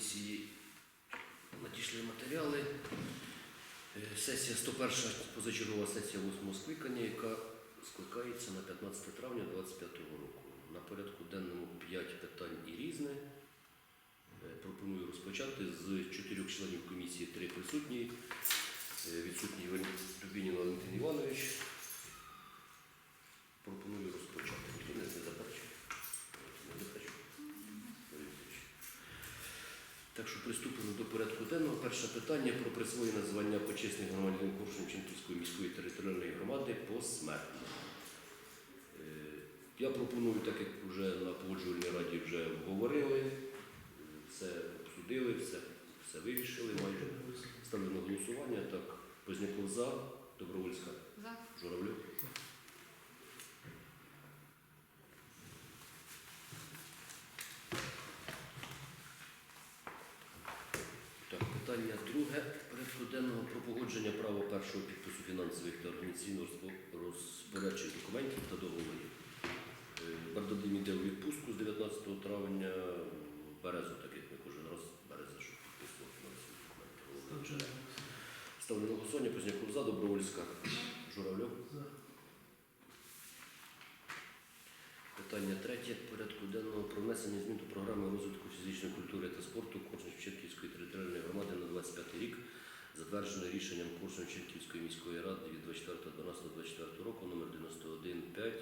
комісії надійшли матеріали. Е, сесія 101 позачергова сесія 8 скликання, яка скликається на 15 травня 2025 року. На порядку денному 5 питань і різне. Е, пропоную розпочати з чотирьох членів комісії три присутні. Е, відсутній Дубінін Валентин Іванович. Пропоную що приступимо до порядку денного. Перше питання про присвоєння звання почесних громадянин Коршунченківської міської територіальної громади посмертно. Е, Я пропоную, так як вже на погоджувальній раді вже говорили, е, все обсудили, все, все вирішили майже. Ставлю на голосування. Так, Позняков за, Добровольська, За. Журавлюк. Так, питання друге порядку денного про погодження права першого підпису фінансових та організаційно розпорядчих документів та договорів. Е, Бардадим іде у відпустку з 19 травня. Березу, так як ми кожен раз береза, щоб підписував фінансові документи. Головне. Ставлю на голосування, Позняков за, Добровольська, Журавльов. Питання третє порядку денного про внесення змін до програми розвитку фізичної культури та спорту Корсунь-Черківської територіальної громади на 25 рік, затверджене рішенням Корсунь-Черківської міської ради від 24.12.24 року номер 91.5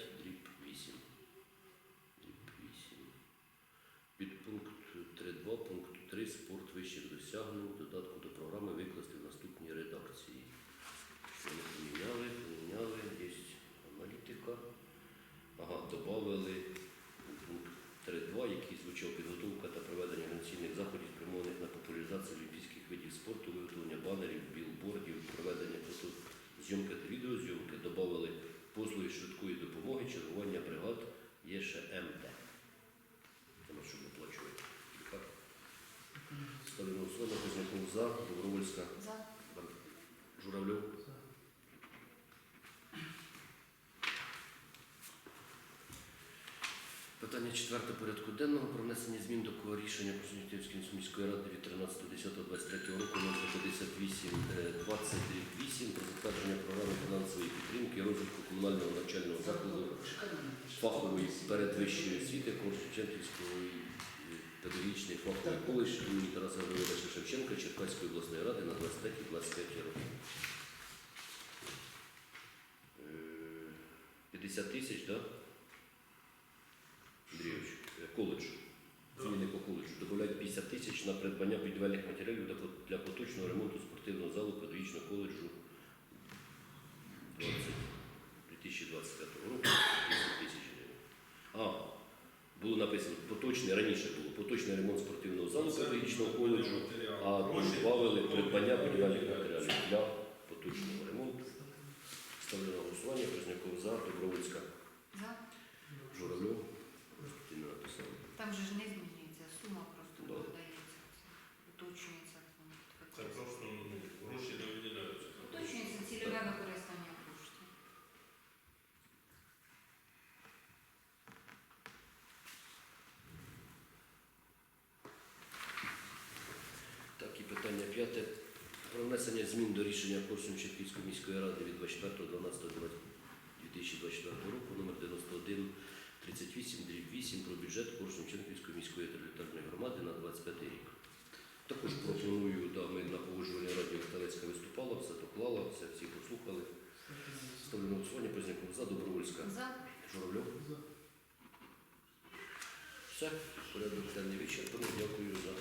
фотозйомки та відеозйомки, додали послуги швидкої допомоги, чергування бригад ЄШМД. Це на що виплачують. Ставимо особа, Кузняков за, Добровольська, За. Журавльов. Питання четверте порядку денного про внесення змін до кого рішення Конституційської міської ради від 13.10.23 року номер 58 про затвердження програми фінансової підтримки розвитку комунального навчального закладу фахової передвищої освіти Конституційської педагогічний фаховий коледж імені Тараса Григоровича Шевченка Черкаської обласної ради на 23-25 роки. Е, 50 тисяч, так? Е, коледжу. Зміни по коледжу. Додають 50 тисяч на придбання будівельних матеріалів для поточного ремонту спортивного залу педагогічного коледжу 20 2025 року 10 тисяч гривень. А, було написано поточний, раніше було поточний ремонт спортивного залу педагогічного коледжу, а додали придбання будівельних матеріалів для поточного ремонту. Ставлю на голосування, Позняков за, Добровольська, За. Журавльов. Там же ж не змінюється, сума просто Да. додається. Уточнюється. Це просто ну, гроші не виділяються. Уточнюється цільове використання коштів. Так, і питання п'яте. Про внесення змін до рішення Корсунь-Черківської міської ради від 24.12.2024 року номер 91 38 8 про бюджет Корсунченківської міської територіальної громади на 25 рік. Також пропоную, да, ми на погоджувальній раді Верталецька виступала, все доклала, все всі послухали. Ставлю на голосування, Позняков за, Добровольська, За. Журавльов. Все, порядок денний вичерпаний. Дякую за